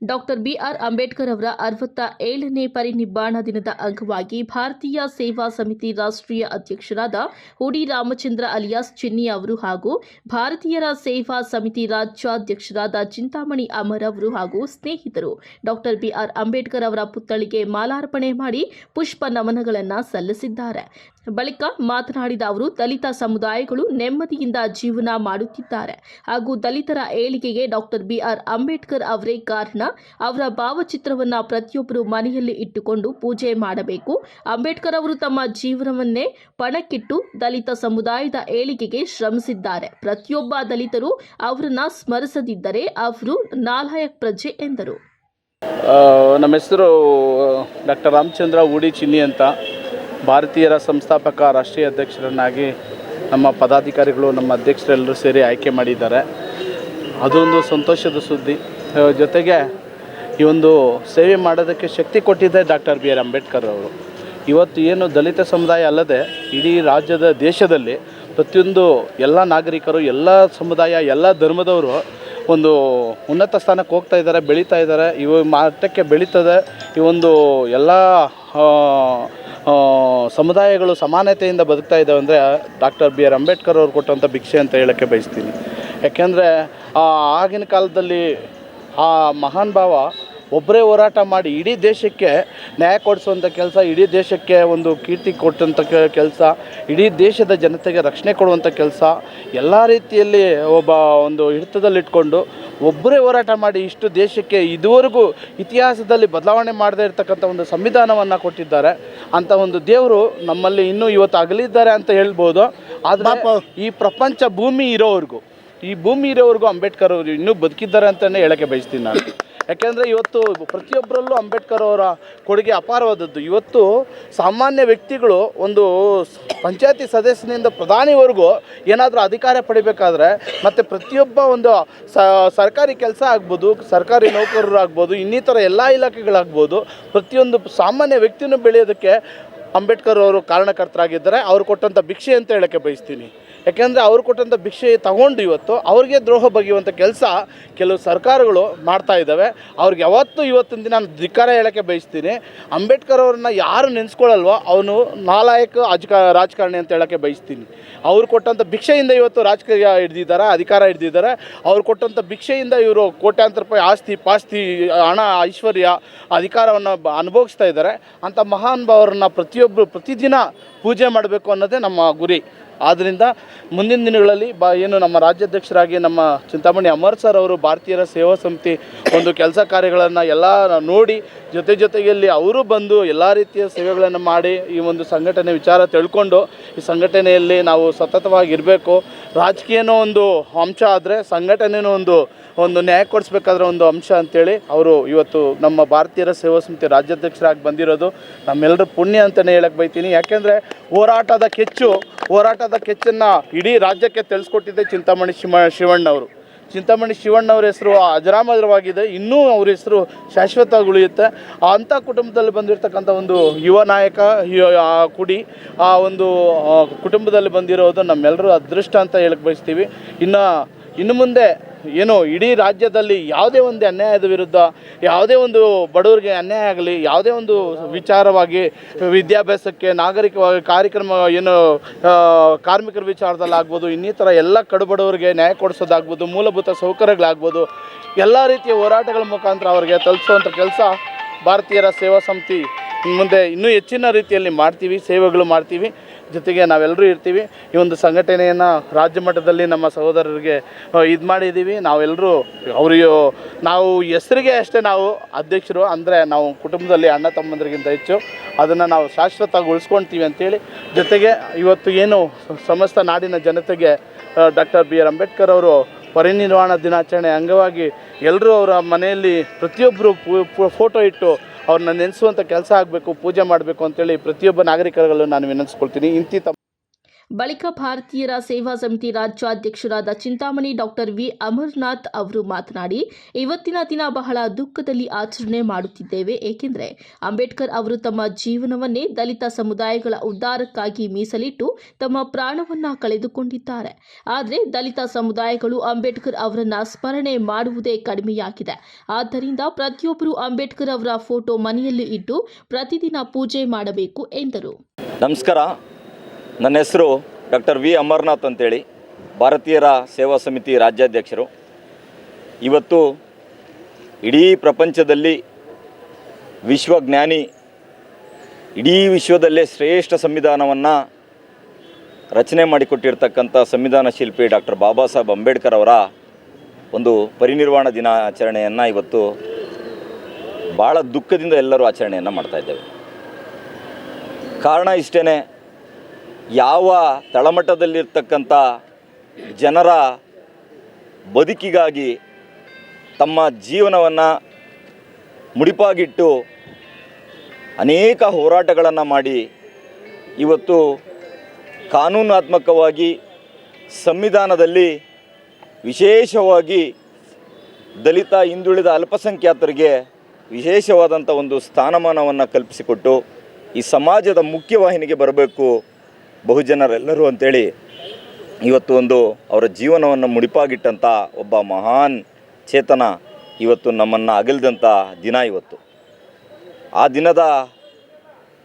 Doctor B R Ambedkar ಅವರ ಅರವತ್ತ ಏಳನೇ ಪರಿನಿಬ್ಬಾಣ ದಿನದ ಅಂಗವಾಗಿ ಭಾರತೀಯ ಸೇವಾ ಸಮಿತಿ ರಾಷ್ಟ್ರೀಯ ಅಧ್ಯಕ್ಷರಾದ ಹುಡಿ ರಾಮಚಂದ್ರ ಅಲಿಯಾಸ್ ಚಿನ್ನಿ ಅವರು ಹಾಗೂ ಭಾರತೀಯರ ಸೇವಾ ಸಮಿತಿ ರಾಜ್ಯಾಧ್ಯಕ್ಷರಾದ ಚಿಂತಾಮಣಿ ಅಮರ್ ಅವರು ಹಾಗೂ ಸ್ನೇಹಿತರು ಡಾಕ್ಟರ್ ಬಿಆರ್ ಅಂಬೇಡ್ಕರ್ ಅವರ ಪುತ್ಥಳಿಗೆ ಮಾಲಾರ್ಪಣೆ ಮಾಡಿ ಪುಷ್ಪ ನಮನಗಳನ್ನು ಸಲ್ಲಿಸಿದ್ದಾರೆ. ಬಳಿಕ ಮಾತನಾಡಿದ ಅವರು, ದಲಿತ ಸಮುದಾಯಗಳು ನೆಮ್ಮದಿಯಿಂದ ಜೀವನ ಮಾಡುತ್ತಿದ್ದಾರೆ. ಹಾಗೂ ದಲಿತರ ಏಳಿಗೆಗೆ ಡಾಕ್ಟರ್ ಬಿಆರ್ ಅಂಬೇಡ್ಕರ್ ಅವರೇ ಕಾರಣ, ಅವರ ಭಾವಚಿತ್ರವನ್ನು ಪ್ರತಿಯೊಬ್ಬರು ಮನೆಯಲ್ಲಿ ಇಟ್ಟುಕೊಂಡು ಪೂಜೆ ಮಾಡಬೇಕು. ಅಂಬೇಡ್ಕರ್ ಅವರು ತಮ್ಮ ಜೀವನವನ್ನೇ ಪಣಕ್ಕಿಟ್ಟು ದಲಿತ ಸಮುದಾಯದ ಏಳಿಗೆಗೆ ಶ್ರಮಿಸಿದ್ದಾರೆ. ಪ್ರತಿಯೊಬ್ಬ ದಲಿತರು ಅವರನ್ನ ಸ್ಮರಿಸದಿದ್ದರೆ ಅವರು ನಾಲಾಯಕ್ ಪ್ರಜೆ ಎಂದರು. ನಮ್ಮ ಹೆಸರು ಡಾಕ್ಟರ್ ರಾಮಚಂದ್ರ ಉಡಿ ಚಿನ್ನಿ ಅಂತ. ಭಾರತೀಯರ ಸಂಸ್ಥಾಪಕ, ರಾಷ್ಟ್ರೀಯ ಅಧ್ಯಕ್ಷರನ್ನಾಗಿ ನಮ್ಮ ಪದಾಧಿಕಾರಿಗಳು, ನಮ್ಮ ಅಧ್ಯಕ್ಷರೆಲ್ಲರೂ ಸೇರಿ ಆಯ್ಕೆ ಮಾಡಿದ್ದಾರೆ. ಅದೊಂದು ಸಂತೋಷದ ಸುದ್ದಿ. ಜೊತೆಗೆ ಈ ಒಂದು ಸೇವೆ ಮಾಡೋದಕ್ಕೆ ಶಕ್ತಿ ಕೊಟ್ಟಿದ್ದೆ ಡಾಕ್ಟರ್ ಬಿ ಆರ್ ಅಂಬೇಡ್ಕರ್ ಅವರು. ಇವತ್ತು ಏನು ದಲಿತ ಸಮುದಾಯ ಅಲ್ಲದೆ ಇಡೀ ರಾಜ್ಯದ, ದೇಶದಲ್ಲಿ ಪ್ರತಿಯೊಂದು ಎಲ್ಲ ನಾಗರಿಕರು, ಎಲ್ಲ ಸಮುದಾಯ, ಎಲ್ಲ ಧರ್ಮದವರು ಒಂದು ಉನ್ನತ ಸ್ಥಾನಕ್ಕೆ ಹೋಗ್ತಾ ಇದ್ದಾರೆ, ಬೆಳೀತಾ ಇದ್ದಾರೆ. ಇವ ಮಟ್ಟಕ್ಕೆ ಬೆಳೀತದೆ. ಈ ಒಂದು ಎಲ್ಲ ಸಮುದಾಯಗಳು ಸಮಾನತೆಯಿಂದ ಬದುಕ್ತಾ ಇದ್ದಾವೆ ಅಂದರೆ ಡಾಕ್ಟರ್ ಬಿ ಆರ್ ಅಂಬೇಡ್ಕರ್ ಅವ್ರು ಕೊಟ್ಟಂಥ ಭಿಕ್ಷೆ ಅಂತ ಹೇಳೋಕ್ಕೆ ಬಯಸ್ತೀನಿ. ಯಾಕೆಂದರೆ ಆಗಿನ ಕಾಲದಲ್ಲಿ ಆ ಮಹಾನ್ ಭಾವ ಒಬ್ಬರೇ ಹೋರಾಟ ಮಾಡಿ ಇಡೀ ದೇಶಕ್ಕೆ ನ್ಯಾಯ ಕೊಡಿಸುವಂಥ ಕೆಲಸ ಇಡೀ ದೇಶಕ್ಕೆ ಒಂದು ಕೀರ್ತಿ ಕೊಟ್ಟಂಥ ಕೆಲಸ ಇಡೀ ದೇಶದ ಜನತೆಗೆ ರಕ್ಷಣೆ ಕೊಡುವಂಥ ಕೆಲಸ ಎಲ್ಲ ರೀತಿಯಲ್ಲಿ ಒಬ್ಬ ಒಂದು ಹಿಡಿತದಲ್ಲಿಟ್ಕೊಂಡು ಒಬ್ಬರೇ ಹೋರಾಟ ಮಾಡಿ ಇಷ್ಟು ದೇಶಕ್ಕೆ ಇದುವರೆಗೂ ಇತಿಹಾಸದಲ್ಲಿ ಬದಲಾವಣೆ ಮಾಡದೇ ಇರತಕ್ಕಂಥ ಒಂದು ಸಂವಿಧಾನವನ್ನು ಕೊಟ್ಟಿದ್ದಾರೆ. ಅಂತ ಒಂದು ದೇವರು ನಮ್ಮಲ್ಲಿ ಇನ್ನೂ ಇವತ್ತು ಅಗಲಿದ್ದಾರೆ ಅಂತ ಹೇಳ್ಬೋದು. ಆದರೆ ಈ ಪ್ರಪಂಚ ಭೂಮಿ ಇರೋವರೆಗೂ ಈ ಭೂಮಿ ಇರೋವರೆಗೂ ಅಂಬೇಡ್ಕರ್ ಅವರು ಇನ್ನೂ ಬದುಕಿದ್ದಾರೆ ಅಂತಲೇ ಹೇಳೋಕ್ಕೆ ಬಯಸ್ತೀನಿ ನಾನು. ಯಾಕೆಂದರೆ ಇವತ್ತು ಪ್ರತಿಯೊಬ್ಬರಲ್ಲೂ ಅಂಬೇಡ್ಕರ್ ಅವರ ಕೊಡುಗೆ ಅಪಾರವಾದದ್ದು. ಇವತ್ತು ಸಾಮಾನ್ಯ ವ್ಯಕ್ತಿಗಳು ಒಂದು ಪಂಚಾಯತಿ ಸದಸ್ಯನಿಂದ ಪ್ರಧಾನಿವರೆಗೂ ಏನಾದರೂ ಅಧಿಕಾರ ಪಡಿಬೇಕಾದ್ರೆ ಮತ್ತು ಪ್ರತಿಯೊಬ್ಬ ಒಂದು ಸರ್ಕಾರಿ ಕೆಲಸ ಆಗ್ಬೋದು, ಸರ್ಕಾರಿ ನೌಕರರು ಆಗ್ಬೋದು, ಇನ್ನಿತರ ಎಲ್ಲ ಇಲಾಖೆಗಳಾಗ್ಬೋದು, ಪ್ರತಿಯೊಂದು ಸಾಮಾನ್ಯ ವ್ಯಕ್ತಿನೂ ಬೆಳೆಯೋದಕ್ಕೆ ಅಂಬೇಡ್ಕರ್ ಅವರು ಕಾರಣಕರ್ತರಾಗಿದ್ದಾರೆ. ಅವ್ರು ಕೊಟ್ಟಂಥ ಭಿಕ್ಷೆ ಅಂತ ಹೇಳೋಕ್ಕೆ ಬಯಸ್ತೀನಿ. ಯಾಕೆಂದರೆ ಅವ್ರು ಕೊಟ್ಟಂಥ ಭಿಕ್ಷೆ ತಗೊಂಡು ಇವತ್ತು ಅವ್ರಿಗೆ ದ್ರೋಹ ಬಗೆಯುವಂಥ ಕೆಲಸ ಕೆಲವು ಸರ್ಕಾರಗಳು ಮಾಡ್ತಾ ಇದ್ದಾವೆ. ಅವ್ರಿಗೆ ಯಾವತ್ತೂ ಇವತ್ತಿನ ದಿನ ನಾನು ಧಿಕ್ಕಾರ ಹೇಳೋಕ್ಕೆ ಬಯಸ್ತೀನಿ. ಅಂಬೇಡ್ಕರ್ ಅವ್ರನ್ನ ಯಾರು ನೆನೆಸ್ಕೊಳ್ಳಲ್ವೋ ಅವನು ನಾಲಾಯಕ ಅಜಕ ರಾಜಕಾರಣಿ ಅಂತ ಹೇಳೋಕ್ಕೆ ಬಯಸ್ತೀನಿ. ಅವ್ರು ಕೊಟ್ಟಂಥ ಭಿಕ್ಷೆಯಿಂದ ಇವತ್ತು ರಾಜಕೀಯ ಹಿಡ್ದಿದ್ದಾರೆ, ಅಧಿಕಾರ ಹಿಡ್ದಿದ್ದಾರೆ. ಅವ್ರು ಕೊಟ್ಟಂಥ ಭಿಕ್ಷೆಯಿಂದ ಇವರು ಕೋಟ್ಯಾಂತರ ರೂಪಾಯಿ ಆಸ್ತಿ ಪಾಸ್ತಿ, ಹಣ, ಐಶ್ವರ್ಯ, ಅಧಿಕಾರವನ್ನು ಅನುಭವಿಸ್ತಾ ಇದ್ದಾರೆ. ಅಂಥ ಮಹಾನ್ ಭಾವರನ್ನ ಪ್ರತಿಯೊಬ್ಬರು ಪ್ರತಿದಿನ ಪೂಜೆ ಮಾಡಬೇಕು ಅನ್ನೋದೇ ನಮ್ಮ ಗುರಿ. ಆದ್ದರಿಂದ ಮುಂದಿನ ದಿನಗಳಲ್ಲಿ ಬಾ, ಏನು ನಮ್ಮ ರಾಜ್ಯಾಧ್ಯಕ್ಷರಾಗಿ ನಮ್ಮ ಚಿಂತಾಮಣಿ ಅಮರ್ ಸರ್ ಅವರು ಭಾರತೀಯರ ಸೇವಾ ಸಮಿತಿ ಒಂದು ಕೆಲಸ ಕಾರ್ಯಗಳನ್ನು ಎಲ್ಲ ನೋಡಿ ಜೊತೆ ಜೊತೆಯಲ್ಲಿ ಅವರು ಬಂದು ಎಲ್ಲ ರೀತಿಯ ಸೇವೆಗಳನ್ನು ಮಾಡಿ ಈ ಒಂದು ಸಂಘಟನೆ ವಿಚಾರ ತಿಳ್ಕೊಂಡು ಈ ಸಂಘಟನೆಯಲ್ಲಿ ನಾವು ಸತತವಾಗಿ ಇರಬೇಕು ರಾಜಕೀಯನೋ ಒಂದು ಅಂಶ ಆದರೆ ಸಂಘಟನೆನೂ ಒಂದು ಒಂದು ನ್ಯಾಯ ಕೊಡಿಸ್ಬೇಕಾದ್ರೆ ಒಂದು ಅಂಶ ಅಂತೇಳಿ ಅವರು ಇವತ್ತು ನಮ್ಮ ಭಾರತೀಯರ ಸೇವಾ ಸಮಿತಿ ರಾಜ್ಯಾಧ್ಯಕ್ಷರಾಗಿ ಬಂದಿರೋದು. ನಮ್ಮೆಲ್ಲರ ಪುಣ್ಯ ಅಂತಲೇ ಹೇಳಕ್ಕೆ ಬೈತೀನಿ. ಯಾಕೆಂದರೆ ಹೋರಾಟದ ಕೆಚ್ಚು, ಹೋರಾಟದ ಕೆಚ್ಚನ್ನು ಇಡೀ ರಾಜ್ಯಕ್ಕೆ ತಿಳಿಸ್ಕೊಟ್ಟಿದ್ದೆ ಚಿಂತಾಮಣಿ ಶಿವ ಶಿವಣ್ಣವರು. ಚಿಂತಾಮಣಿ ಶಿವಣ್ಣವ್ರ ಹೆಸರು ಅಜರಾಮರವಾಗಿದೆ. ಇನ್ನೂ ಅವ್ರ ಹೆಸರು ಶಾಶ್ವತವಾಗಿ ಉಳಿಯುತ್ತೆ. ಅಂಥ ಕುಟುಂಬದಲ್ಲಿ ಬಂದಿರತಕ್ಕಂಥ ಒಂದು ಯುವ ನಾಯಕ ಆ ಕುಡಿ, ಆ ಒಂದು ಕುಟುಂಬದಲ್ಲಿ ಬಂದಿರೋದು ನಮ್ಮೆಲ್ಲರೂ ಅದೃಷ್ಟ ಅಂತ ಹೇಳಕ್ಕೆ ಬಯಸ್ತೀವಿ. ಇನ್ನು ಇನ್ನು ಮುಂದೆ ಏನು ಇಡೀ ರಾಜ್ಯದಲ್ಲಿ ಯಾವುದೇ ಒಂದು ಅನ್ಯಾಯದ ವಿರುದ್ಧ, ಯಾವುದೇ ಒಂದು ಬಡವರಿಗೆ ಅನ್ಯಾಯ ಆಗಲಿ, ಯಾವುದೇ ಒಂದು ವಿಚಾರವಾಗಿ ವಿದ್ಯಾಭ್ಯಾಸಕ್ಕೆ, ನಾಗರಿಕವಾಗಿ ಕಾರ್ಯಕ್ರಮ ಏನು ಕಾರ್ಮಿಕರ ವಿಚಾರದಲ್ಲಿ ಆಗ್ಬೋದು ಇನ್ನಿತರ ಎಲ್ಲ ಕಡುಬಡವರಿಗೆ ನ್ಯಾಯ ಕೊಡಿಸೋದಾಗ್ಬೋದು, ಮೂಲಭೂತ ಸೌಕರ್ಯಗಳಾಗ್ಬೋದು, ಎಲ್ಲ ರೀತಿಯ ಹೋರಾಟಗಳ ಮುಖಾಂತರ ಅವರಿಗೆ ತಲುಪಿಸುವಂಥ ಕೆಲಸ ಭಾರತೀಯರ ಸೇವಾ ಸಮಿತಿ ಮುಂದೆ ಇನ್ನೂ ಹೆಚ್ಚಿನ ರೀತಿಯಲ್ಲಿ ಮಾಡ್ತೀವಿ, ಸೇವೆಗಳು ಮಾಡ್ತೀವಿ. ಜೊತೆಗೆ ನಾವೆಲ್ಲರೂ ಇರ್ತೀವಿ. ಈ ಒಂದು ಸಂಘಟನೆಯನ್ನು ರಾಜ್ಯ ಮಟ್ಟದಲ್ಲಿ ನಮ್ಮ ಸಹೋದರರಿಗೆ ಇದು ಮಾಡಿದ್ದೀವಿ ನಾವೆಲ್ಲರೂ ಅವರಿಗೆ, ನಾವು ಹೆಸರಿಗೆ ಅಷ್ಟೇ ನಾವು ಅಧ್ಯಕ್ಷರು. ಅಂದರೆ ನಾವು ಕುಟುಂಬದಲ್ಲಿ ಅಣ್ಣ ತಮ್ಮಂದರಿಗಿಂತ ಹೆಚ್ಚು. ಅದನ್ನು ನಾವು ಶಾಶ್ವತವಾಗಿ ಉಳಿಸ್ಕೊಳ್ತೀವಿ ಅಂತೇಳಿ. ಜೊತೆಗೆ ಇವತ್ತು ಏನು ಸಮಸ್ತ ನಾಡಿನ ಜನತೆಗೆ ಡಾಕ್ಟರ್ ಬಿ ಆರ್ ಅಂಬೇಡ್ಕರ್ ಅವರು ಪರಿನಿರ್ವಾಣ ದಿನಾಚರಣೆ ಅಂಗವಾಗಿ ಎಲ್ಲರೂ ಅವರ ಮನೆಯಲ್ಲಿ ಪ್ರತಿಯೊಬ್ಬರು ಫೋಟೋ ಇಟ್ಟು ಅವ್ರನ್ನ ನೆನೆಸುವಂಥ ಕೆಲಸ ಆಗಬೇಕು ಪೂಜೆ ಮಾಡಬೇಕು ಅಂತೇಳಿ ಪ್ರತಿಯೊಬ್ಬ ನಾಗರಿಕರಲ್ಲೂ ನಾನು ವಿನಂತಿಸ್ಕೊಳ್ತೀನಿ ಇಂತಿ ಬಳಿಕ ಭಾರತೀಯರ ಸೇವಾ ಸಮಿತಿ ರಾಜ್ಯಾಧ್ಯಕ್ಷರಾದ ಚಿಂತಾಮಣಿ ಡಾಕ್ಟರ್ ವಿ ಅಮರ್ನಾಥ್ ಅವರು ಮಾತನಾಡಿ, ಇವತ್ತಿನ ದಿನ ಬಹಳ ದುಃಖದಲ್ಲಿ ಆಚರಣೆ ಮಾಡುತ್ತಿದ್ದೇವೆ. ಏಕೆಂದರೆ, ಅಂಬೇಡ್ಕರ್ ಅವರು ತಮ್ಮ ಜೀವನವನ್ನೇ ದಲಿತ ಸಮುದಾಯಗಳ ಉದ್ಧಾರಕ್ಕಾಗಿ ಮೀಸಲಿಟ್ಟು ತಮ್ಮ ಪ್ರಾಣವನ್ನ ಕಳೆದುಕೊಂಡಿದ್ದಾರೆ. ಆದರೆ, ದಲಿತ ಸಮುದಾಯಗಳು ಅಂಬೇಡ್ಕರ್ ಅವರನ್ನ ಸ್ಮರಣೆ ಮಾಡುವುದೇ ಕಡಿಮೆಯಾಗಿದೆ. ಆದ್ದರಿಂದ ಪ್ರತಿಯೊಬ್ಬರು ಅಂಬೇಡ್ಕರ್ ಅವರ ಫೋಟೋ ಮನೆಯಲ್ಲಿ ಇಟ್ಟು ಪ್ರತಿದಿನ ಪೂಜೆ ಮಾಡಬೇಕು ಎಂದರು. ನಮಸ್ಕಾರ. ನನ್ನ ಹೆಸರು ಡಾಕ್ಟರ್ ವಿ ಅಮರ್ನಾಥ್ ಅಂತೇಳಿ, ಭಾರತೀಯರ ಸೇವಾ ಸಮಿತಿ ರಾಜ್ಯಾಧ್ಯಕ್ಷರು. ಇವತ್ತು ಇಡೀ ಪ್ರಪಂಚದಲ್ಲಿ ವಿಶ್ವಜ್ಞಾನಿ, ಇಡೀ ವಿಶ್ವದಲ್ಲೇ ಶ್ರೇಷ್ಠ ಸಂವಿಧಾನವನ್ನು ರಚನೆ ಮಾಡಿಕೊಟ್ಟಿರ್ತಕ್ಕಂಥ ಸಂವಿಧಾನ ಶಿಲ್ಪಿ ಡಾಕ್ಟರ್ ಬಾಬಾ ಸಾಹೇಬ್ ಅಂಬೇಡ್ಕರ್ ಅವರ ಒಂದು ಪರಿನಿರ್ವಾಣ ದಿನಾಚರಣೆಯನ್ನು ಇವತ್ತು ಭಾಳ ದುಃಖದಿಂದ ಎಲ್ಲರೂ ಆಚರಣೆಯನ್ನು ಮಾಡ್ತಾ ಇದ್ದೇವೆ. ಕಾರಣ ಇಷ್ಟೇ ಯಾವ ತಳಮಟ್ಟದಲ್ಲಿರ್ತಕ್ಕಂಥ ಜನರ ಬದುಕಿಗಾಗಿ ತಮ್ಮ ಜೀವನವನ್ನು ಮುಡಿಪಾಗಿಟ್ಟು ಅನೇಕ ಹೋರಾಟಗಳನ್ನು ಮಾಡಿ ಇವತ್ತು ಕಾನೂನಾತ್ಮಕವಾಗಿ ಸಂವಿಧಾನದಲ್ಲಿ ವಿಶೇಷವಾಗಿ ದಲಿತ, ಹಿಂದುಳಿದ ಅಲ್ಪಸಂಖ್ಯಾತರಿಗೆ ವಿಶೇಷವಾದಂಥ ಒಂದು ಸ್ಥಾನಮಾನವನ್ನು ಕಲ್ಪಿಸಿಕೊಟ್ಟು ಈ ಸಮಾಜದ ಮುಖ್ಯವಾಹಿನಿಗೆ ಬರಬೇಕು ಬಹುಜನರೆಲ್ಲರೂ ಅಂತೇಳಿ ಇವತ್ತು ಒಂದು ಅವರ ಜೀವನವನ್ನು ಮುಡಿಪಾಗಿಟ್ಟಂಥ ಒಬ್ಬ ಮಹಾನ್ ಚೇತನ ಇವತ್ತು ನಮ್ಮನ್ನು ಅಗಲಿದಂಥ ದಿನ ಇವತ್ತು. ಆ ದಿನದ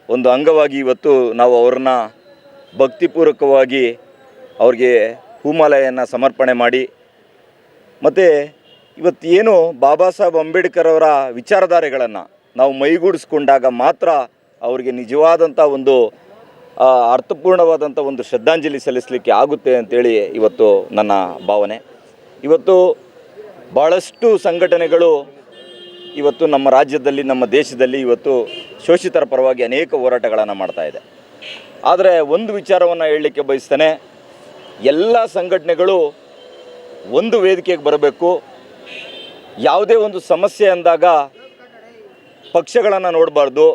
ಒಂದು ಅಂಗವಾಗಿ ಇವತ್ತು ನಾವು ಅವ್ರನ್ನ ಭಕ್ತಿಪೂರ್ವಕವಾಗಿ ಅವ್ರಿಗೆ ಹೂಮಾಲೆಯನ್ನು ಸಮರ್ಪಣೆ ಮಾಡಿ, ಮತ್ತು ಇವತ್ತು ಏನು ಬಾಬಾ ಸಾಹೇಬ್ ಅಂಬೇಡ್ಕರ್ ಅವರ ವಿಚಾರಧಾರೆಗಳನ್ನು ನಾವು ಮೈಗೂಡಿಸ್ಕೊಂಡಾಗ ಮಾತ್ರ ಅವರಿಗೆ ನಿಜವಾದಂಥ ಒಂದು ಅರ್ಥಪೂರ್ಣವಾದಂಥ ಒಂದು ಶ್ರದ್ಧಾಂಜಲಿ ಸಲ್ಲಿಸಲಿಕ್ಕೆ ಆಗುತ್ತೆ ಅಂತೇಳಿ ಇವತ್ತು ನನ್ನ ಭಾವನೆ. ಇವತ್ತು ಭಾಳಷ್ಟು ಸಂಘಟನೆಗಳು ಇವತ್ತು ನಮ್ಮ ರಾಜ್ಯದಲ್ಲಿ, ನಮ್ಮ ದೇಶದಲ್ಲಿ ಇವತ್ತು ಶೋಷಿತರ ಪರವಾಗಿ ಅನೇಕ ಹೋರಾಟಗಳನ್ನು ಮಾಡ್ತಾ ಇದೆ. ಆದರೆ ಒಂದು ವಿಚಾರವನ್ನು ಹೇಳಲಿಕ್ಕೆ ಬಯಸ್ತೇನೆ, ಎಲ್ಲ ಸಂಘಟನೆಗಳು ಒಂದು ವೇದಿಕೆಗೆ ಬರಬೇಕು. ಯಾವುದೇ ಒಂದು ಸಮಸ್ಯೆ ಅಂದಾಗ ಪಕ್ಷಗಳನ್ನು ನೋಡಬಾರ್ದು.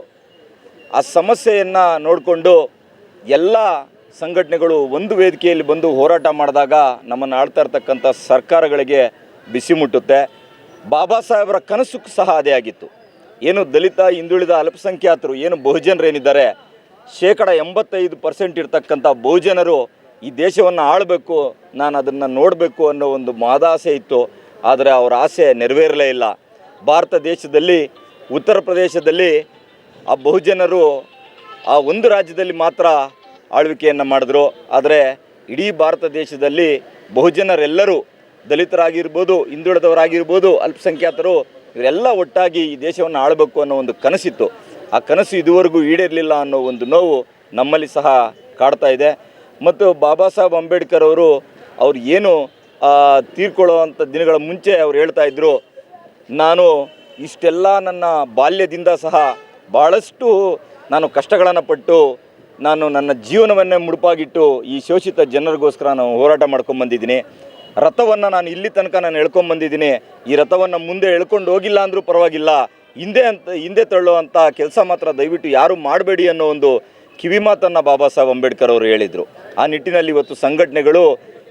ಆ ಸಮಸ್ಯೆಯನ್ನು ನೋಡಿಕೊಂಡು ಎಲ್ಲ ಸಂಘಟನೆಗಳು ಒಂದು ವೇದಿಕೆಯಲ್ಲಿ ಬಂದು ಹೋರಾಟ ಮಾಡಿದಾಗ ನಮ್ಮನ್ನು ಆಳ್ತಾ ಇರ್ತಕ್ಕಂಥ ಸರ್ಕಾರಗಳಿಗೆ ಬಿಸಿ ಮುಟ್ಟುತ್ತೆ. ಬಾಬಾ ಸಾಹೇಬರ ಕನಸು ಸಹ ಅದೇ ಆಗಿತ್ತು. ಏನು ದಲಿತ, ಹಿಂದುಳಿದ, ಅಲ್ಪಸಂಖ್ಯಾತರು, ಏನು ಬಹುಜನರೇನಿದ್ದಾರೆ ಶೇಕಡ ಎಂಬತ್ತೈದು ಪರ್ಸೆಂಟ್ ಇರ್ತಕ್ಕಂಥ ಬಹುಜನರು ಈ ದೇಶವನ್ನು ಆಳಬೇಕು, ನಾನು ಅದನ್ನು ನೋಡಬೇಕು ಅನ್ನೋ ಒಂದು ಮಾದಾಸೆ ಇತ್ತು. ಆದರೆ ಅವರ ಆಸೆ ನೆರವೇರಲೇ ಇಲ್ಲ. ಭಾರತ ದೇಶದಲ್ಲಿ, ಉತ್ತರ ಪ್ರದೇಶದಲ್ಲಿ ಆ ಬಹುಜನರು ಆ ಒಂದು ರಾಜ್ಯದಲ್ಲಿ ಮಾತ್ರ ಆಳ್ವಿಕೆಯನ್ನು ಮಾಡಿದ್ರು. ಆದರೆ ಇಡೀ ಭಾರತ ದೇಶದಲ್ಲಿ ಬಹುಜನರೆಲ್ಲರೂ ದಲಿತರಾಗಿರ್ಬೋದು, ಹಿಂದುಳಿದವರಾಗಿರ್ಬೋದು, ಅಲ್ಪಸಂಖ್ಯಾತರು, ಇವರೆಲ್ಲ ಒಟ್ಟಾಗಿ ಈ ದೇಶವನ್ನು ಆಳಬೇಕು ಅನ್ನೋ ಒಂದು ಕನಸಿತ್ತು. ಆ ಕನಸು ಇದುವರೆಗೂ ಈಡೇರಲಿಲ್ಲ ಅನ್ನೋ ಒಂದು ನೋವು ನಮ್ಮಲ್ಲಿ ಸಹ ಕಾಡ್ತಾ ಇದೆ. ಮತ್ತು ಬಾಬಾ ಸಾಹೇಬ್ ಅಂಬೇಡ್ಕರ್ ಅವರು ಅವ್ರು ಏನು ತೀರ್ಕೊಳ್ಳುವಂಥ ದಿನಗಳ ಮುಂಚೆ ಅವ್ರು ಹೇಳ್ತಾ ಇದ್ದರು ನಾನು ಇಷ್ಟೆಲ್ಲ ನನ್ನ ಬಾಲ್ಯದಿಂದ ಸಹ ಭಾಳಷ್ಟು ನಾನು ಕಷ್ಟಗಳನ್ನು ಪಟ್ಟು ನಾನು ನನ್ನ ಜೀವನವನ್ನೇ ಮುಡುಪಾಗಿಟ್ಟು ಈ ಶೋಷಿತ ಜನರಿಗೋಸ್ಕರ ನಾನು ಹೋರಾಟ ಮಾಡ್ಕೊಂಬಂದಿದ್ದೀನಿ ರಥವನ್ನು ನಾನು ಇಲ್ಲಿ ತನಕ ನಾನು ಎಳ್ಕೊಂಬಂದಿದ್ದೀನಿ ಈ ರಥವನ್ನು ಮುಂದೆ ಎಳ್ಕೊಂಡು ಹೋಗಿಲ್ಲ ಅಂದರೂ ಪರವಾಗಿಲ್ಲ. ಹಿಂದೆ ಅಂತ, ಹಿಂದೆ ತಳ್ಳುವಂಥ ಕೆಲಸ ಮಾತ್ರ ದಯವಿಟ್ಟು ಯಾರೂ ಮಾಡಬೇಡಿ ಅನ್ನೋ ಒಂದು ಕಿವಿ ಮಾತನ್ನು ಬಾಬಾ ಸಾಹೇಬ್ ಅಂಬೇಡ್ಕರ್ ಅವರು ಹೇಳಿದರು. ಆ ನಿಟ್ಟಿನಲ್ಲಿ ಇವತ್ತು ಸಂಘಟನೆಗಳು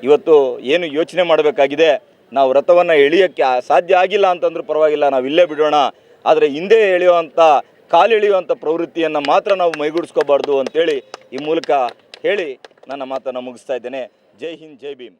ಇವತ್ತು ಏನು ಯೋಚನೆ ಮಾಡಬೇಕಾಗಿದೆ. ನಾವು ರಥವನ್ನು ಎಳೆಯೋಕ್ಕೆ ಸಾಧ್ಯ ಆಗಿಲ್ಲ ಅಂತಂದ್ರೂ ಪರವಾಗಿಲ್ಲ ನಾವು ಇಲ್ಲೇ ಬಿಡೋಣ. ಆದರೆ ಹಿಂದೆ ಎಳೆಯುವಂಥ ಕಾಲೆಳೆಯುವಂಥ ಪ್ರವೃತ್ತಿಯನ್ನು ಮಾತ್ರ ನಾವು ಮೈಗೂಡಿಸ್ಕೋಬಾರ್ದು ಅಂತೇಳಿ ಈ ಮೂಲಕ ಹೇಳಿ ನನ್ನ ಮಾತನ್ನು ಮುಗಿಸ್ತಾ ಇದ್ದೇನೆ. ಜೈ ಹಿಂದ್, ಜೈ ಭೀಮ್.